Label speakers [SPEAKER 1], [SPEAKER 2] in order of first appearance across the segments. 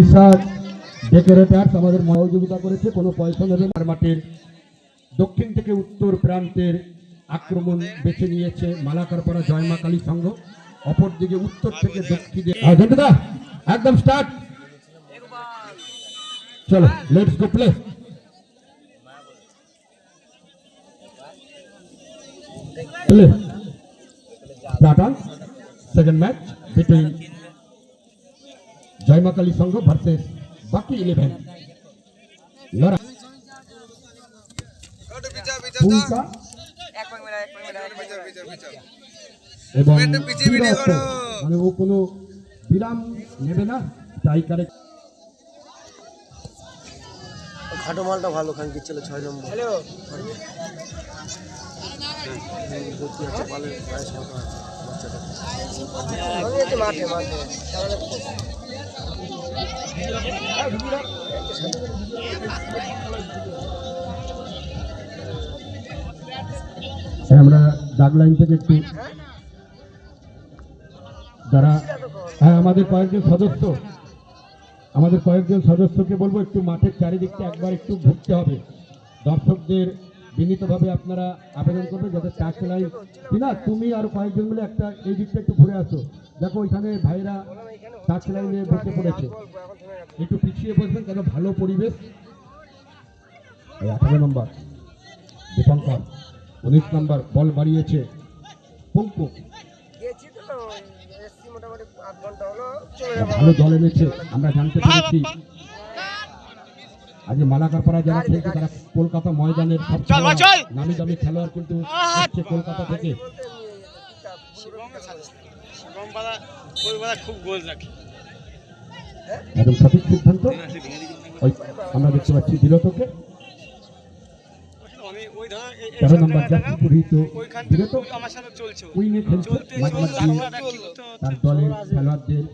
[SPEAKER 1] Isha decorators আমাদের সহযোগিতা করেছে, কোনো পয়সা নেবে। আর দক্ষিণ থেকে উত্তর প্রান্তের আক্রমণ বেছে নিয়েছে মালাকারপাড়া জয়মা কালী সংঘ। অপরদিকে উত্তর থেকে দক্ষিণে একদম স্টার্ট চলো let's go play play on second match between Joyma Kali Sangha versus বাকি ইলেভেন এবং। মানে ও কোনো বিরাম নেবে না স্ট্রাইকারে
[SPEAKER 2] খাটো মালটা ভালো খানকির ছেলে ছয় নম্বর। হ্যালো। মাঠে। মাঠে।
[SPEAKER 1] হ্যাঁ, আমরা ডাক লাইন থেকে একটু যারা হ্যাঁ আমাদের কয়েকজন সদস্য, আমাদের কয়েকজন সদস্যকে বলব, একটু মাঠের চারিদিকটা একবার একটু ঘুরতে হবে। দর্শকদের বিনীতভাবে আপনারা আবেদন করবেন যাতে টাচ লাইন না, তুমি আর কয়েকজন মিলে একটা এই দিকটা একটু ঘুরে আসো। দেখো, ওইখানে ভাইরা টাচ লাইনে বসে পড়েছে। একটু পিছিয়ে বসবেন কেন? ভালো পরিবেশ। আঠারো নম্বর দীপঙ্কর উনিশ নম্বর বল বাড়িয়েছে পঙ্কু। ভালো দল এনেছে আমরা জানতে পেরেছি। আজকে মালাকারপাড়া যারা খেলছে তারা কলকাতা ময়দানের নামি দামি খেলোয়াড় কিন্তু কলকাতা থেকে।
[SPEAKER 3] খুব গোল রাখে।
[SPEAKER 1] একদম সঠিক সিদ্ধান্ত। ওই আমরা দেখতে পাচ্ছি বিরতকে। তেরো নম্বর জাতীয় পুরোহিত বিরত।
[SPEAKER 3] থেকে আমার সাথে চলছে। ও।
[SPEAKER 1] উইনে খেলছে মাঝ মাঝ দিয়ে
[SPEAKER 3] আমরা কি করতে হতো?
[SPEAKER 1] তার দলের খেলোয়াড়দের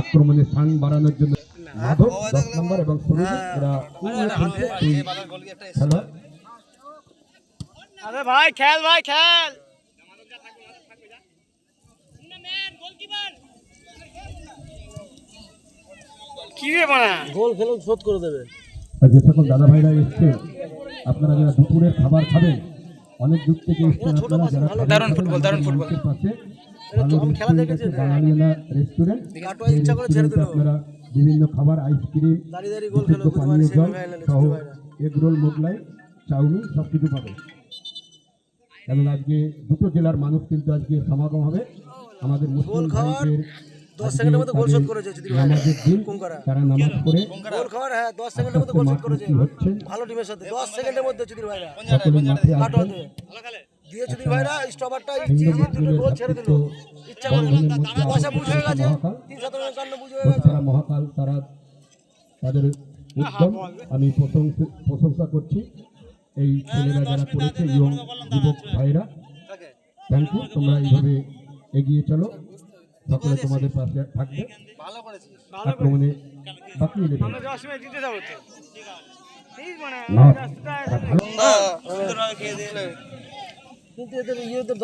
[SPEAKER 1] আক্রমণে স্থান বাড়ানোর জন্য মাধব দশ নম্বর এবং সুরজ এরা উইনে খেলছে। খেলোয়াড়।
[SPEAKER 3] আরে ভাই খেল ভাই খেল। কি রে বানা
[SPEAKER 2] গোল খেলেও শোধ করে দেবে।
[SPEAKER 1] আর যে সকল দাদা ভাইরা এসছে আপনারা যারা দুপুরের খাবার খাবেন অনেক দূর থেকে এসছেন আপনারা যারা
[SPEAKER 3] দারুণ ফুটবল, দারুণ ফুটবল।
[SPEAKER 1] পাশে ভালো
[SPEAKER 2] খেলা দেখেছে,
[SPEAKER 1] বাঙালিয়ানা রেস্টুরেন্ট
[SPEAKER 2] ইচ্ছা করে ছেড়ে দিল।
[SPEAKER 1] আপনারা বিভিন্ন খাবার আইসক্রিম
[SPEAKER 2] দাঁড়িয়ে দাঁড়িয়ে গোল খেলো
[SPEAKER 1] পানীয় জল সহ
[SPEAKER 2] পারি
[SPEAKER 1] এগরোল মোগলাই চাউমিন সব কিছু পাবে এবং আজকে দুটো জেলার মানুষ কিন্তু আজকে সমাগম হবে। আমাদের মুসলিম ভাইদের
[SPEAKER 2] দশ সেকেন্ডের মধ্যে গোল শোধ করেছে যদি গোল খাওয়ার হ্যাঁ দশ সেকেন্ডের মধ্যে গোল শোধ করেছে ভালো টিমের সাথে দশ সেকেন্ডের মধ্যে চুদির ভাইরা দিয়ে চুদির ভাইরা স্টপারটা ইচ্ছি
[SPEAKER 1] হিন্দু
[SPEAKER 2] দুটো গোল ছেড়ে দিল ইচ্ছা করে পয়সা বুঝ হয়ে গেছে
[SPEAKER 1] মহাকাল
[SPEAKER 2] তিন সতেরো একান্ন বুঝ হয়ে গেছে
[SPEAKER 1] তারা মহাকাল তারা তাদের উদ্যম আমি প্রশংসা প্রশংসা করছি এই ছেলেরা যারা করেছে ইয়ং যুবক ভাইরা থ্যাংক ইউ তোমরা এইভাবে এগিয়ে চলো সকলে তোমাদের পাশে থাকবে। আক্রমণে বাকি নেবে
[SPEAKER 3] আমরা যাওয়ার সময় দিতে যাব তো। এই মানে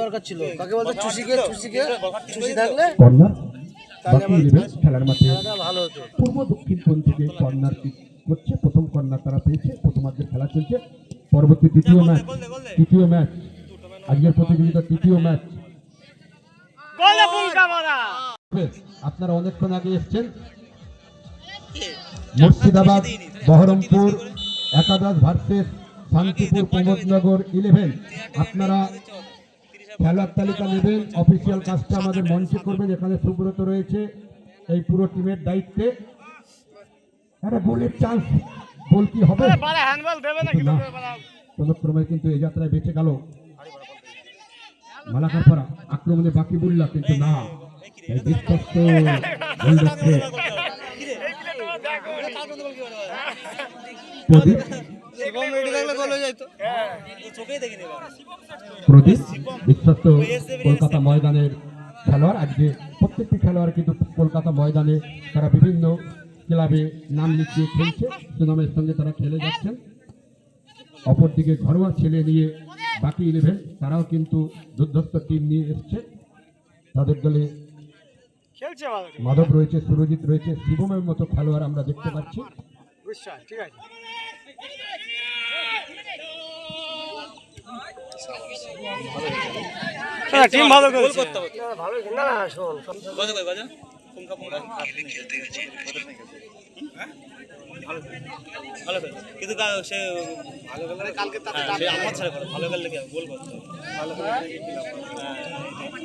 [SPEAKER 2] দরকার ছিল। কাকে বলতো? চুষিকে চুষিকে চুষি থাকলে
[SPEAKER 1] কর্নার বাকি খেলার মাঠে। পূর্ব দক্ষিণ কোণ থেকে কর্নার করছে? প্রথম কর্নার তারা পেয়েছে। প্রথমার্ধের খেলা চলছে। পরবর্তী তৃতীয় ম্যাচ। তৃতীয় ম্যাচ। আজকের প্রতিযোগিতা তৃতীয় ম্যাচ। আপনারা অনেকক্ষণ আগে এসছেন। মুর্শিদাবাদ বহরমপুর একাদশ ভার্সেস শান্তিপুর প্রমোদনগর ইলেভেন আপনারা খেলার তালিকা নেবেন। অফিসিয়াল কাজটা আমাদের মঞ্চে করবেন। এখানে সুব্রত রয়েছে এই পুরো টিমের দায়িত্বে। একটা গোলের চান্স গোল কি হবে?
[SPEAKER 3] আরে বারে হ্যান্ডবল দেবে নাকি?
[SPEAKER 1] না।
[SPEAKER 3] দেবে বাড়া।
[SPEAKER 1] কোনোক্রমে কিন্তু এই যাত্রায় বেঁচে গেল। মালাকারপাড়া আক্রমণে বাকি বললা কিন্তু না। এই বিশ্বস্ত
[SPEAKER 3] তোমার দেখো
[SPEAKER 1] প্রদীপ।
[SPEAKER 3] হয়ে
[SPEAKER 1] প্রদীপ বিশ্বস্ত কলকাতা ময়দানের খেলোয়াড়। আজকে প্রত্যেকটি খেলোয়াড় কিন্তু কলকাতা ময়দানে তারা বিভিন্ন ক্লাবে নাম লিখিয়ে খেলছে। সুনামের সঙ্গে তারা খেলে যাচ্ছেন। অপরদিকে ঘরোয়া ছেলে নিয়ে বাকি ইলেভেন তারাও কিন্তু দুর্ধর্ষ টিম নিয়ে এসছে। তাদের দলে
[SPEAKER 3] খেলছে
[SPEAKER 1] মাধব। রয়েছে সুরজিৎ রয়েছে শিবমের মতো খেলোয়াড় আমরা দেখতে পাচ্ছি।
[SPEAKER 3] ঠিক আছে। টিম ভালো করেছে
[SPEAKER 2] ভালো না না শোন শোন।
[SPEAKER 4] ভালো খেলে। কিন্তু সে ভালো খেলে কালকে সে আমার ছেড়ে করে। ভালো খেললে কি গোল করতে ভালো?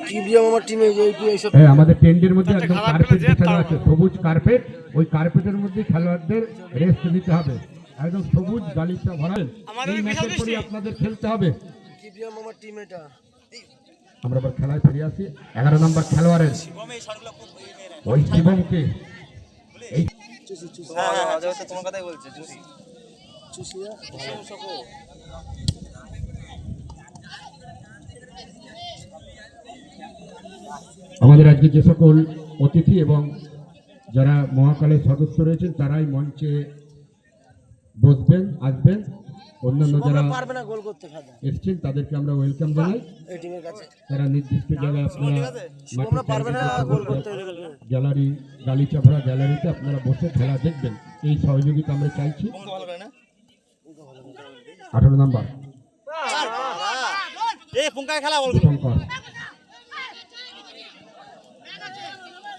[SPEAKER 2] টিবিএম আমার টিমে এইসব
[SPEAKER 1] হ্যাঁ আমাদের টেন্টের মধ্যে একদম কার্পেট
[SPEAKER 3] খেলে
[SPEAKER 1] বিছানো আছে। সবুজ কার্পেট ওই কার্পেটের মধ্যে খেলোয়াড়দের রেস্ট দিতে হবে। একদম সবুজ গালিচা ভরাল
[SPEAKER 3] আমাদের
[SPEAKER 1] এই ম্যাচের পরে আপনাদের খেলতে হবে।
[SPEAKER 2] টিবিএম আমার টিম এটা।
[SPEAKER 1] আমরা আবার খেলায় ফিরে আসি। এগারো নম্বর খেলোয়াড়ের। ওই শিবমকে। এই
[SPEAKER 4] হ্যাঁ, হ্যাঁ, হ্যাঁ, তো তোমার কথাই বলছে চুষি
[SPEAKER 2] চুষিয়া
[SPEAKER 1] আমাদের আজকে যে সকল অতিথি এবং যারা মহাকালের সদস্য রয়েছেন তারাই মঞ্চে বসবেন আসবেন। অন্যান্য যারা
[SPEAKER 2] পারবে না গোল করতে
[SPEAKER 1] এসছেন তাদেরকে আমরা ওয়েলকাম জানাই
[SPEAKER 2] এই টিমের কাছে
[SPEAKER 1] তারা নির্দিষ্ট জায়গায় আপনারা
[SPEAKER 2] আমরা পারবে না গোল করতে
[SPEAKER 1] গ্যালারি গালিচা ভরা গ্যালারিতে আপনারা বসে খেলা দেখবেন এই সহযোগিতা আমরা চাইছি আঠারো নম্বর
[SPEAKER 4] খেলা বল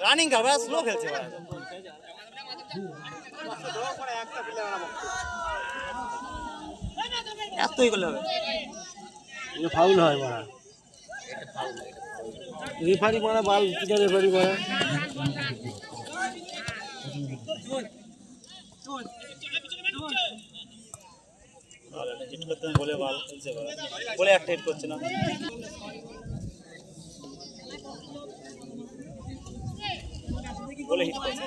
[SPEAKER 4] রানিং খেলবে স্লো খেলছে ভাই। এতই করলে হবে।
[SPEAKER 2] ফাউল হয় মারা। রেফারি মারা বাল কিটা রেফারি মারা।
[SPEAKER 4] হবে বলে খেলছে বলে একটা হিট করছে না। বলে হিট করছে।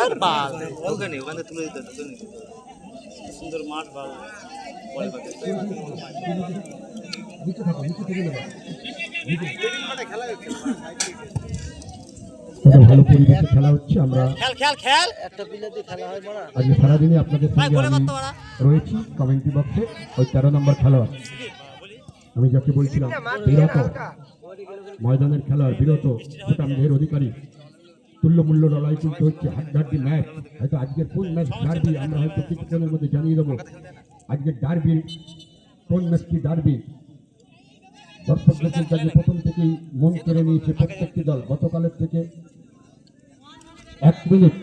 [SPEAKER 4] আর বাল ওখানে ওখানে তুলে দিতে হতো, তুলে দিতে হতো। সুন্দর মাঠ ভালো বলে পাতে।
[SPEAKER 1] ভালো পরিবেশে খেলা হচ্ছে আমরা।
[SPEAKER 4] খেল খেল খেল।
[SPEAKER 2] একটা প্লেয়ার খেলা হয় মারা
[SPEAKER 1] আজকে সারাদিনে আপনাদের সঙ্গে আমি রয়েছি কমেন্ট্রি বক্সে। ওই তেরো নম্বর খেলোয়াড়। আমি যাকে বলছিলাম বিরত। ময়দানের খেলোয়াড় বিরত। ভুটানদের অধিকারী। তুল্যমূল্য লড়াই চলতে হচ্ছে ম্যাচ হয়তো আজকের কোন ম্যাচ ডারবি আমরা হয়তো কিছুক্ষণের মধ্যে জানিয়ে দেবো আজকের ডারবি কোন ম্যাচটি ডারবি দর্শকদের কিন্তু আজকে প্রথম থেকেই মন কেড়ে নিয়েছে প্রত্যেকটি দল গতকালের থেকে এক মিনিট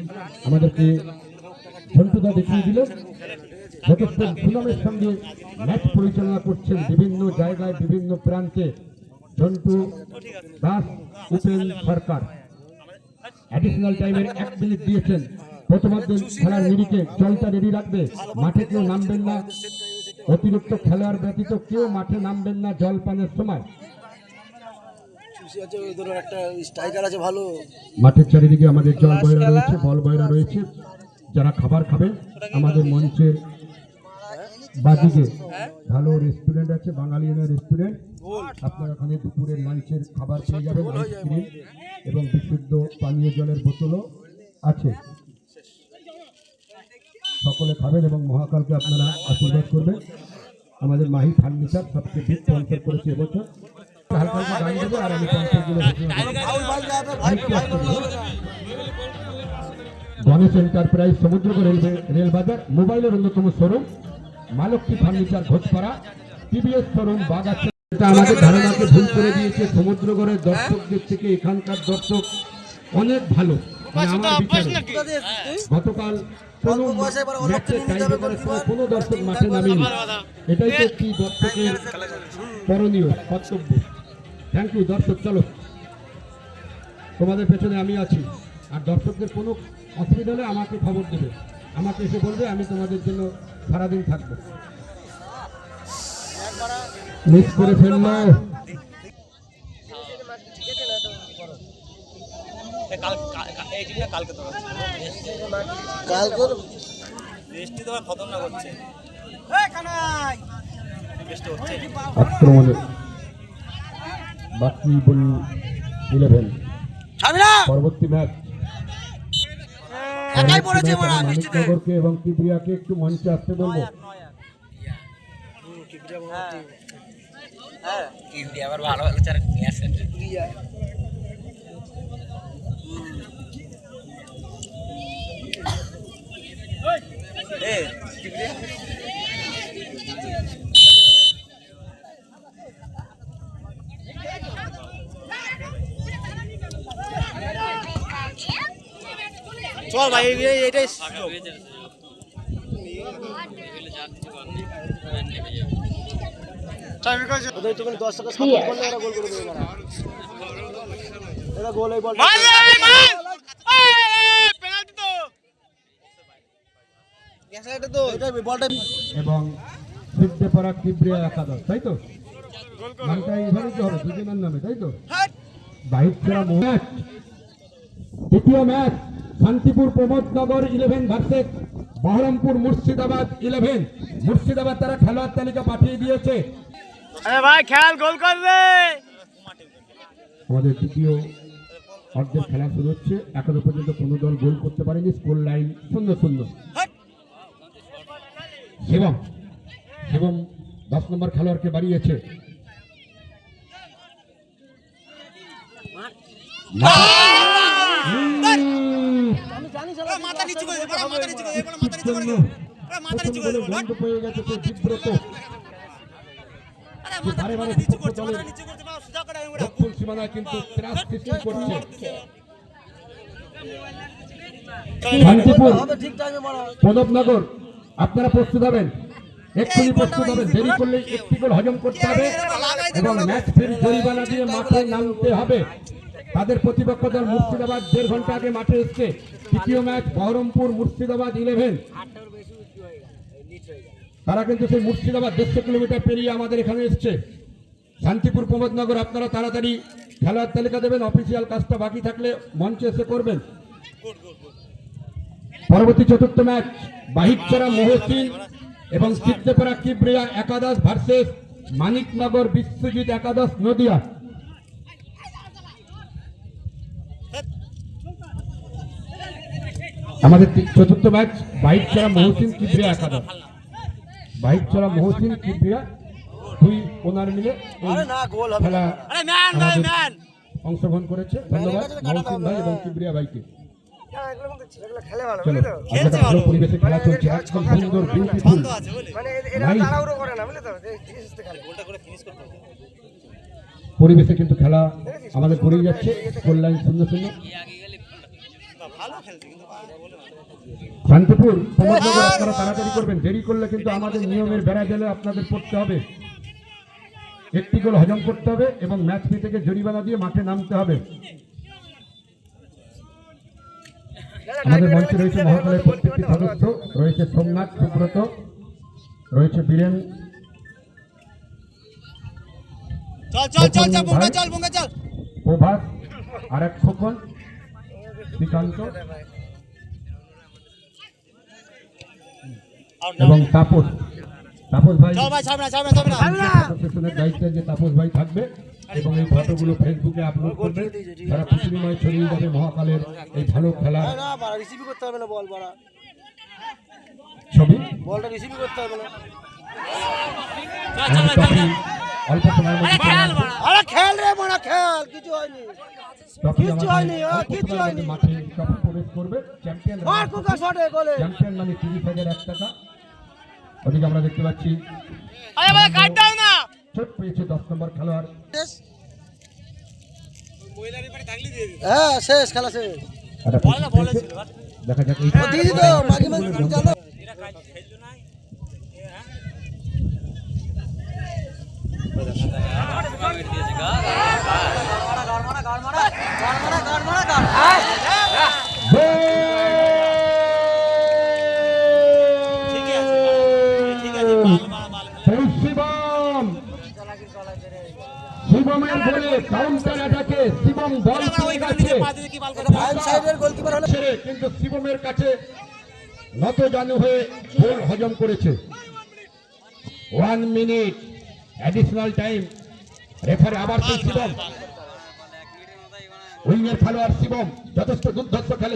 [SPEAKER 1] আমাদেরকে ঘন্টুদা দেখিয়ে দিল যতক্ষণ সুনামের সঙ্গে ম্যাচ পরিচালনা করছেন বিভিন্ন জায়গায় বিভিন্ন প্রান্তে ঝন্টু দাস উপেন সরকার অ্যাডিশনাল টাইমের এক মিনিট দিয়েছেন। প্রথমার্ধে খেলার নিরিখে জলটা রেডি রাখবে। মাঠে কেউ নামবেন না। অতিরিক্ত খেলোয়াড় ব্যতীত কেউ মাঠে নামবেন না জল পানের সময়। মাঠের চারিদিকে আমাদের জল বয়রা রয়েছে, বল বয়রা রয়েছে। যারা খাবার খাবে আমাদের মঞ্চের বাদিকে ভালো রেস্টুরেন্ট আছে বাঙালিয়ানা রেস্টুরেন্ট আপনারা ওখানে দুপুরের লাঞ্চের খাবার পেয়ে যাবেন আইসক্রিম এবং বিশুদ্ধ পানীয় জলের বোতলও আছে। সকলে খাবেন এবং মহাকালকে আপনারা আশীর্বাদ করবেন। আমাদের মাহি ফার্নিচার সবচেয়ে বিগ স্পন্সর করেছে এবছর। হালকা হালকা দেবে আর আমি স্পন্সরগুলো। গণেশ এন্টারপ্রাইজ সমুদ্রক রেলওয়ে রেল বাজার মোবাইলের অন্যতম showroom Malakshmi furniture Ghoshpara TVS showroom বাগাচ্ছে। এটা আমাদের ধারণাকে ভুল করে দিয়েছে সমুদ্রগড়ের দর্শকদের থেকে এখানকার দর্শক অনেক ভালো। মানে আমার বিচারে গতকাল কোনো ম্যাচে টাইব্রেকারের সময় কোনো দর্শক মাঠে নামেনি। এটাই তো একটি দর্শকের করণীয় কর্তব্য। থ্যাংক ইউ দর্শক চলো। তোমাদের পেছনে আমি আছি। আর দর্শকদের কোনো অসুবিধা হলে আমাকে খবর দেবে। আমাকে এসে বলবে আমি তোমাদের জন্য সারাদিন থাকব। মিস করে ফেলল আক্রমণে। বাকি বল ইলেভেন পরবর্তী ম্যাচ
[SPEAKER 2] একাই পড়েছে মারা
[SPEAKER 1] মানিকনগরকে এবং কিবরিয়াকে একটু মঞ্চে আসতে বলব।
[SPEAKER 2] হ্যাঁ।
[SPEAKER 5] আবার ভালো ভালো চার নিয়ে আসেন
[SPEAKER 2] প্রিয়া
[SPEAKER 4] এ চল ভাই এই- এই- এইটাই সুযোগ।
[SPEAKER 2] ওদের একটুখানি দশ টাকা সাপোর্ট করলে এরা গোল করে দেবে না এরা গোল এই বলটা এটা তো! এটা বলটা
[SPEAKER 1] এবং সিদ্ধে পারা কিবরিয়া একাদশ তাই তো? নামটা এইভাবে কি হবে? দুজনের নামে তাই তো? বাইক ফেরা ম্যাচ! দ্বিতীয় match! Shantipur Pramodnagar eleven versus Baharampur Murshidabad eleven Murshidabad তারা খেলোয়াড় তালিকা পাঠিয়ে দিয়েছে।
[SPEAKER 3] ভাই খেয়াল গোল করবে।
[SPEAKER 1] আমাদের তৃতীয় অর্ধের খেলা শুরু হচ্ছে। এখনও পর্যন্ত কোনো দল গোল করতে পারেনি। স্কোর লাইন শূন্য শূন্য। শিবম শিবম দশ নম্বর খেলোয়াড়কে বাড়িয়েছে। উম,
[SPEAKER 4] মাথা নিচু করে বড় মাথা নিচু করে বড় মাথা নিচু করে বড় মাথা নিচু করে
[SPEAKER 1] পেয়ে গেছে
[SPEAKER 4] আরে মাথা নিচু করছে, মাথা নিচু করছে, বাবা, সোজা করে ওরা।
[SPEAKER 1] কিন্তু ত্রাস সৃষ্টি করছে। শান্তিপুর প্রদপনগর আপনারা প্রস্তুত হবেন? এক্ষুনি প্রস্তুত হবেন। দেরি করলে একটি গোল হজম করতে হবে এবং ম্যাচ ফির জরিমানা দিয়ে মাঠে নামতে হবে। তাদের প্রতিপক্ষ দল মুর্শিদাবাদ দেড় ঘণ্টা আগে মাঠে এসছে। তৃতীয় ম্যাচ বহরমপুর মুর্শিদাবাদ ইলেভেন। তারা কিন্তু সেই মুর্শিদাবাদ দেড়শো কিলোমিটার পেরিয়ে আমাদের এখানে এসছে। শান্তিপুর প্রমোদনগর, আপনারা তাড়াতাড়ি খেলার তালিকা দেবেন, অফিসিয়াল কাজটা বাকি থাকলে মঞ্চে এসে করবেন। পরবর্তী চতুর্থ ম্যাচ বাহিকচরা মহসিন এবং সিদ্ধেপাড়া কিবরিয়া একাদশ ভার্সেস মানিকনগর বিশ্বজিৎ একাদশ নদিয়া। আমাদের চতুর্থ ম্যাচ বাহিকচরা মহসিন কিবরিয়া একাদশ। বাহিকচরা মহসিন কিবরিয়া দুই ওনার মিলে এই
[SPEAKER 2] না গোল হবে
[SPEAKER 1] খেলা অংশগ্রহণ করেছে। ধন্যবাদ। মহসিন ভাই এবং কিবরিয়া ভাইকে। পরিবেশে খেলা চলছে। একদম সুন্দর বিউটিফুল
[SPEAKER 2] মানে
[SPEAKER 1] নাইস
[SPEAKER 2] করে না বুঝলে তো? খেলে
[SPEAKER 4] গোলটা করে ফিনিশ করতে হবে।
[SPEAKER 1] পরিবেশে কিন্তু খেলা আমাদের করেই যাচ্ছে। স্কোর লাইন শূন্য শূন্য।
[SPEAKER 4] ভালো খেলছে কিন্তু ভালো। বলে না।
[SPEAKER 1] শান্তিপুর প্রমোদনগর আপনারা তাড়াতাড়ি করবেন। দেরি করলে কিন্তু আমাদের নিয়মের বেড়া গেলে আপনাদের পড়তে হবে। একটি গোল হজম করতে হবে এবং ম্যাচ ফি থেকে জরিমানা দিয়ে মাঠে নামতে হবে। আমাদের মঞ্চে রয়েছে মহাকালের প্রত্যেকটি সদস্য। রয়েছে সোমনাথ সুব্রত রয়েছে বীরেন।
[SPEAKER 4] চল চল চল চল বঙ্গা চল বঙ্গা চল।
[SPEAKER 1] প্রভাস আর এক খোকন শ্রীকান্ত। এবং তাপস তাপস ভাই
[SPEAKER 4] চল ভাই সামনে সামনে সামনে
[SPEAKER 1] অ্যাসোসিয়েশনের দায়িত্বে যে তাপস ভাই থাকবে এবং এই ফটোগুলো ফেসবুকে আপলোড করবে। তারা পৃথিবীময় ছড়িয়ে যাবে মহাকালের এই ভালো খেলা।
[SPEAKER 2] না বাড়া রিসিভই করতে হবে না বল
[SPEAKER 1] ছবি?
[SPEAKER 2] বলটা রিসিভই করতে হবে না।
[SPEAKER 1] অল্প সময়ের মধ্যে চলে আসবে।
[SPEAKER 2] আরে খেল রে মারা খেল। কিছু হয়নি।
[SPEAKER 1] ট্রফি
[SPEAKER 2] হয়নি, ও,
[SPEAKER 1] অল্প
[SPEAKER 2] কিচ্ছু
[SPEAKER 1] সময়ের
[SPEAKER 2] হয়নি।
[SPEAKER 1] মাঠে প্রবেশ করবে। চ্যাম্পিয়ন চ্যাম্পিয়ন মানে তিরিশ হাজার এক টাকা। ওদিকে আমরা দেখতে পাচ্ছি চোট পেয়েছে দশ নম্বর খেলোয়াড়
[SPEAKER 2] হ্যাঁ শেষ খেলা শেষ
[SPEAKER 1] দেখা যাক
[SPEAKER 2] মাঝে মাঝে জানো
[SPEAKER 4] এরা কাজ খেলছো না এ, হ্যাঁ? ঠিকই আছে ঠিক আছে মাল মাল মাল
[SPEAKER 1] সেই শিবম শিবমের বলে কাউন্টার অ্যাটাকে শিবম বল
[SPEAKER 4] আমরা
[SPEAKER 1] পেয়ে
[SPEAKER 4] ওইখানে
[SPEAKER 1] গেছে
[SPEAKER 4] নিজে পা দিয়ে কি মাল করে
[SPEAKER 2] ফাইভ সাইডের গোলকিপার হলো
[SPEAKER 1] ছেড়ে কিন্তু শিবমের কাছে নত জানু হয়ে গোল হজম করেছে। ওয়ান মিনিট অ্যাডিশনাল টাইম রেফারে আবার সেই শিবম। উইংয়ের খেলোয়াড় শিবম যথেষ্ট দুর্ধর্ষ খেলে।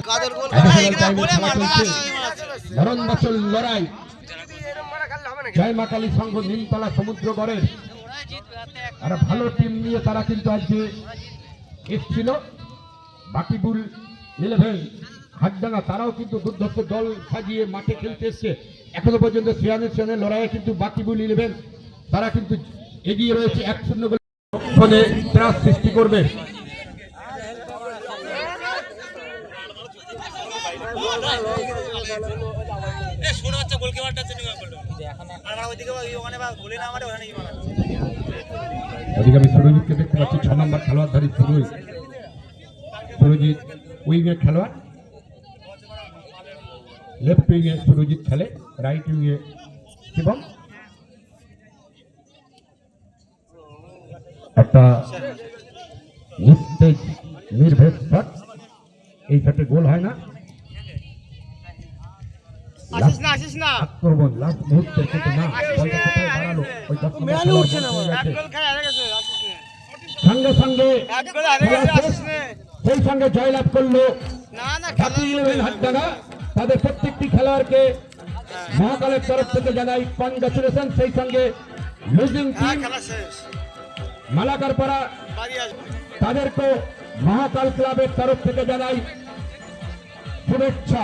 [SPEAKER 1] ধরন বছর লড়াই। জয় মা কালী সংঘ নিমতলা সমুদ্র গড়ের আর ভালো টিম নিয়ে তারা কিন্তু আজকে এসছিল। বাকিবুল ইলেভেন হাটডাঙ্গা তারাও কিন্তু দুর্ধর্ষ দল সাজিয়ে মাঠে খেলতে এসছে। এখনও পর্যন্ত শ্রেয়ানের সঙ্গে লড়াইয়ে কিন্তু বাকিবুল ইলেভেন। তারা কিন্তু এগিয়ে রয়েছে এক শূন্য গোলে। ত্রাস সৃষ্টি করবে। ওদিকে আমি সুরজিৎকে দেখতে পাচ্ছি ছ নম্বর খেলোয়াড় ধারী সুরজ সুরজিৎ উইংয়ের খেলোয়াড়? লেফট উইংয়ে সুরজিৎ খেলে রাইট উইংয়ে শিবম। একটা নিস্তেজ নির্ভেদ শট এই শটে গোল হয় না। আক্রমণ লাস্ট মুহূর্তে কিন্তু না। বলটা কোথায় দাঁড়াল? ওই
[SPEAKER 3] খেলা
[SPEAKER 1] সঙ্গে সঙ্গে সেই জয়লাভ করল।
[SPEAKER 3] না না
[SPEAKER 1] ইলেভেন হাটডাঙ্গা তাদের প্রত্যেকটি খেলোয়াড়কে মহাকালের তরফ থেকে জানাই কনগ্রাচুলেশন সেই সঙ্গে লুজিং
[SPEAKER 3] হ্যাঁ
[SPEAKER 1] টিম
[SPEAKER 3] খেলা শেষ।
[SPEAKER 1] মালাকার পাড়া
[SPEAKER 3] বাড়ি আসবে।
[SPEAKER 1] তাদেরকে মহাকাল ক্লাবের তরফ থেকে জানাই শুভেচ্ছা।